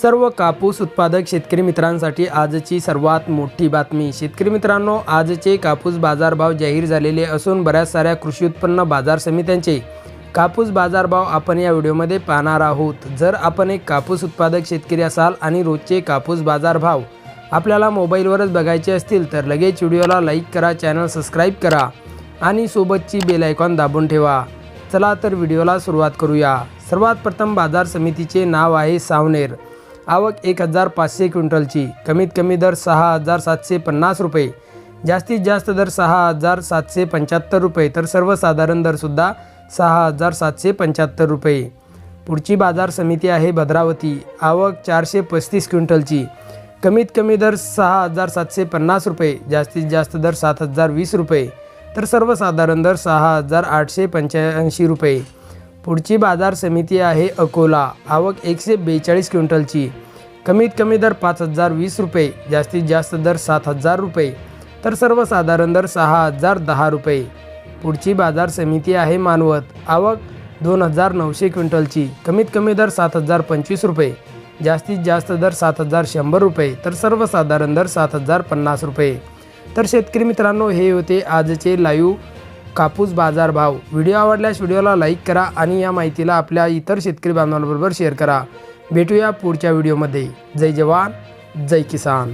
सर्व कापूस उत्पादक शेतकरी मित्रांसाठी आजची सर्वात मोठी बातमी. शेतकरी मित्रांनो आजचे कापूस बाजारभाव जाहीर झालेले असून बऱ्याच साऱ्या कृषी उत्पन्न बाजार समित्यांचे कापूस बाजारभाव आपण या व्हिडिओमध्ये पाहणार आहोत. जर आपण एक कापूस उत्पादक शेतकरी असाल आणि रोजचे कापूस बाजारभाव आपल्याला मोबाईलवरच बघायचे असतील तर लगेच व्हिडिओला लाईक करा चॅनल सबस्क्राईब करा आणि सोबतची बेल आयकॉन दाबून ठेवा. चला तर व्हिडिओला सुरुवात करूया. सर्वात प्रथम बाजार समितीचे नाव आहे सावनेर. आवक एक हजार पाचशे क्विंटलची. कमीत कमी दर सहा हजार सातशे पन्नास रुपये. जास्तीत जास्त दर सहा हजार सातशे पंच्याहत्तर रुपये. तर सर्वसाधारण दरसुद्धा सहा हजार सातशे पंच्याहत्तर रुपये. पुढची बाजार समिती आहे भद्रावती. आवक चारशे पस्तीस क्विंटलची. कमीत कमी दर सहा हजार सातशे पन्नास रुपये. जास्तीत जास्त दर सात हजार वीस रुपये. तर सर्वसाधारण दर सहा हजार आठशे पंच्याऐंशी रुपये. पुढची बाजार समिती आहे अकोला. आवक एकशे बेचाळीस क्विंटलची. कमीत कमी दर पाच हजार वीस रुपये जास्तीत जास्त दर सात हजार रुपये तर सर्वसाधारण दर सहा हजार दहा रुपये. पुढची बाजार समिती आहे मानवत. आवक दोन हजार नऊशे क्विंटलची. कमीत कमी दर सात हजार पंचवीस रुपये जास्तीत जास्त दर सात हजार शंभर रुपये तर सर्वसाधारण दर सात हजार पन्नास रुपये. तर शेतकरी मित्रांनो हे होते आजचे लाईव्ह कापूस बाजार भाव. व्हिडिओ आवडल्यास व्हिडिओला लाईक करा आणि या माहितीला आपल्या इतर शेतकरी बांधवांबरोबर शेअर करा. भेटूया पुढच्या व्हिडिओमध्ये. जय जवान जय किसान.